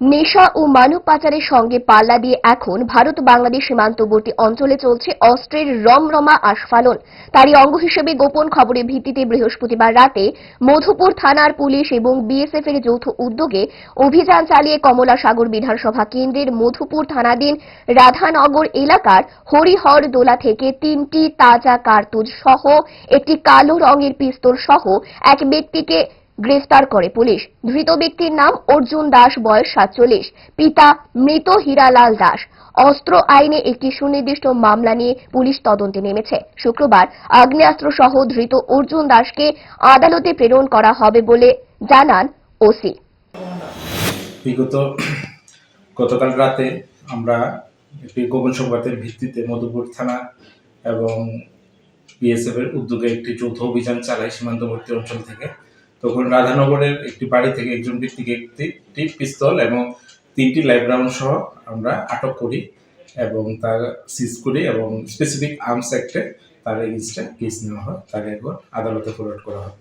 নেশা ও মানব পাচারের সঙ্গে পাল্লা দিয়ে এখন ভারত বাংলাদেশ সীমান্তবর্তী অঞ্চলে চলছে অস্ত্রের রমরমা আস্ফালন। তারই অঙ্গ হিসেবে গোপন খবরের ভিত্তিতে বৃহস্পতিবার রাতে মধুপুর থানার পুলিশ এবং বিএসএফ এর যৌথ উদ্যোগে অভিযান চালিয়ে কমলা সাগর বিধানসভা কেন্দ্রের মধুপুর থানাধীন রাধানগর এলাকার হরিহর দোলা থেকে তিনটি তাজা কার্তুজ সহ একটি কালো রঙের পিস্তল সহ এক ব্যক্তিকে গ্রেফতার করে পুলিশ। ধৃত ব্যক্তির নাম অর্জুন দাস, বয়স সাতচল্লিশ। পিতা মৃত হীরালাল দাস। অস্ত্র আইনে একটি সুনির্দিষ্ট মামলা নিয়ে পুলিশ তদন্তে নেমেছে। শুক্রবার আগ্নেয়াস্ত্র সহ ধৃত অর্জুন দাসকে আদালতে প্রেরণ করা হবে বলে জানান ওসি। বিগত গতকাল রাতে আমরা একটি গোপন সংবাদের ভিত্তিতে মধুপুর থানা এবং বিএসএফ এর উদ্যোগে একটি যৌথ অভিযান চালাই সীমান্তবর্তী অঞ্চল থেকে তখন রাধানগরের একটি বাড়ি থেকে একজন ব্যক্তিকে একটি একটি পিস্তল এবং তিনটি লাইভ রাউন্ড সহ আমরা আটক করি এবং তার সিজ করি এবং স্পেসিফিক আর্মস অ্যাক্টে তার এগেনস্টে কেস নেওয়া হয়, তাকে একবার আদালতে ফরওয়ার্ড করা হয়।